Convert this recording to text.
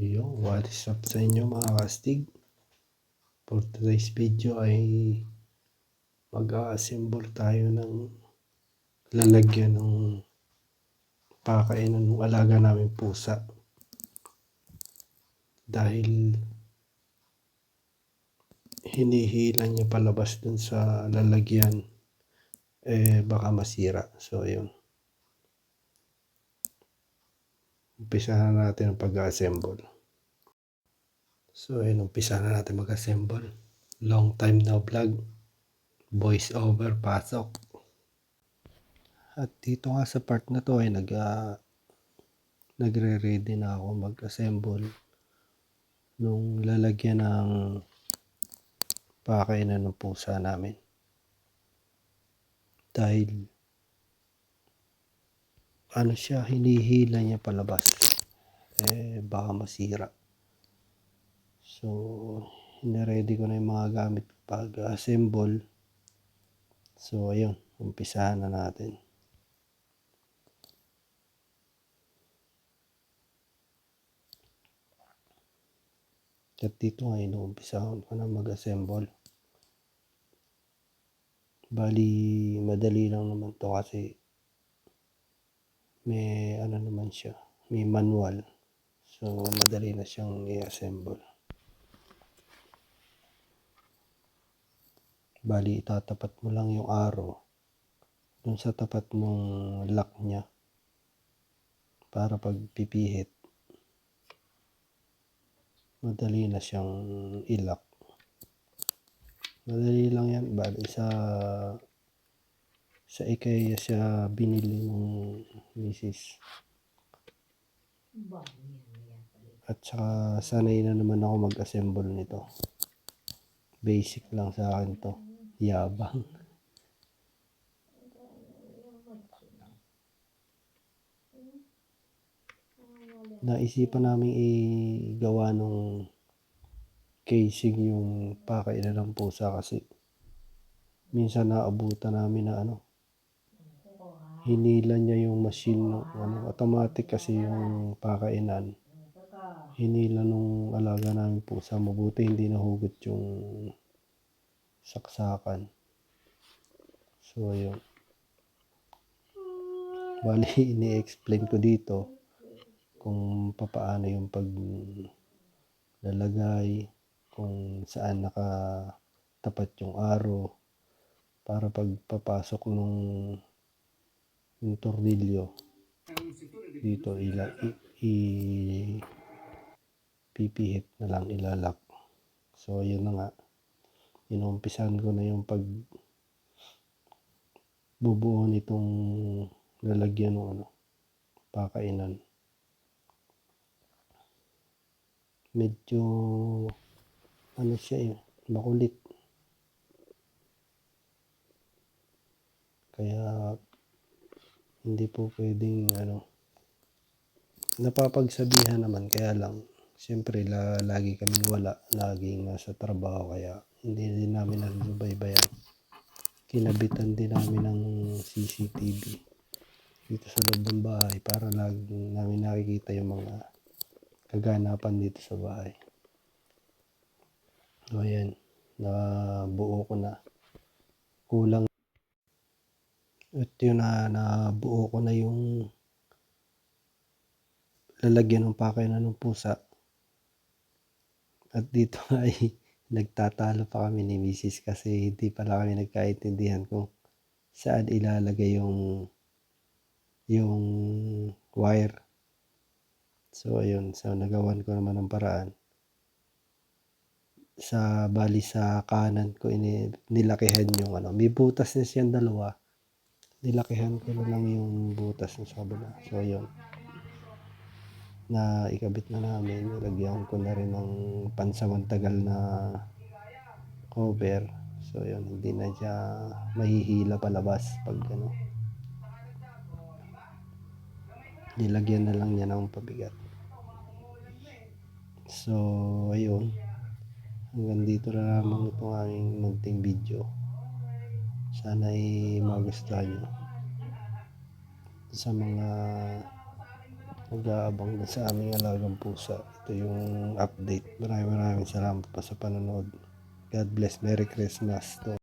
Yo, what is up sa inyo mga kastig? For today's video ay mag-a-assemble tayo ng lalagyan ng pakainan ng alaga namin pusa. Dahil hinihila niya palabas dun sa lalagyan, eh baka masira. So, yun. Umpisa na natin ang pag-assemble. So, ayun, umpisa na natin mag-assemble. Long time no vlog. Voice over, pasok. At dito nga sa part na to ay nag, ah, nagre-ready na ako mag-assemble nung lalagyan ng pakainan ng pusa namin. Dahil ano siya, hinihila niya palabas. Eh, baka masira. So, niready ko na yung mga gamit pag-assemble. So, ayun, umpisahan na natin. At dito nga, inuumpisahan ko na mag-assemble. Bali, madali lang naman to kasi may ano naman siya, may manual. So, madali na siyang i-assemble. Bali, itatapat mo lang yung arrow dun sa tapat ng lock niya para pag pipihit madali na siyang ilock. Madali lang yan. Bali, sa sa IKEA siya binili ng misis. At saka sanay na naman ako mag-assemble nito. Basic lang sa akin to. Yabang. Naisipan namin igawa nung casing yung pakainan ng pusa kasi minsan naabutan namin na ano hinila niya yung machine ng ano, automatic kasi yung pakainan. Hinila nung alaga namin pusa mabuti hindi nahugot yung saksakan. So ayun. Bali ini-explain ko dito kung papaano yung pag lalagay kung saan nakatapat yung arrow para pagpapasok nung yung tornilyo dito ila i, i pipihit na lang ilalak. So yun na nga. Inumpisan ko na yung pag bubuo nitong lalagyan ng ano pakainan. Medyo ano siya eh makulit. Kaya hindi po pwedeng ano napapagsabihan naman. Kaya lang siyempre la, lagi kaming wala. Laging nasa trabaho kaya hindi din namin nasubaybayan kinabitan din namin ng CCTV dito sa loob ng bahay para lagi namin nakikita yung mga kaganapan dito sa bahay. So ayan nabuo ko na. Kulang at yun na nabuo ko na yung lalagyan ng pakainan ng pusa. At dito ay nagtatalo pa kami ni Mrs. kasi hindi pala kami nagkaintindihan kung saan ilalagay yung yung wire. So ayun. So nagawan ko naman ng paraan. Sa bali sa kanan ko ini, nilakihan yung ano may butas na siyang dalawa nilakihan ko na lang yung butas na sa kabila so ayun na ikabit na namin. Nilagyan ko na rin ng pansamantagal na cover. So yun. Hindi na siya mahihila palabas pag ano nilagyan na lang niya ng pabigat. So ayun. Hanggang dito na lamang itong aking munting video sana ay magustuhan nyo sa mga nag-aabang na sa aming alagang pusa. Ito yung update. Maraming maraming salamat pa sa panonood. God bless. Merry Christmas.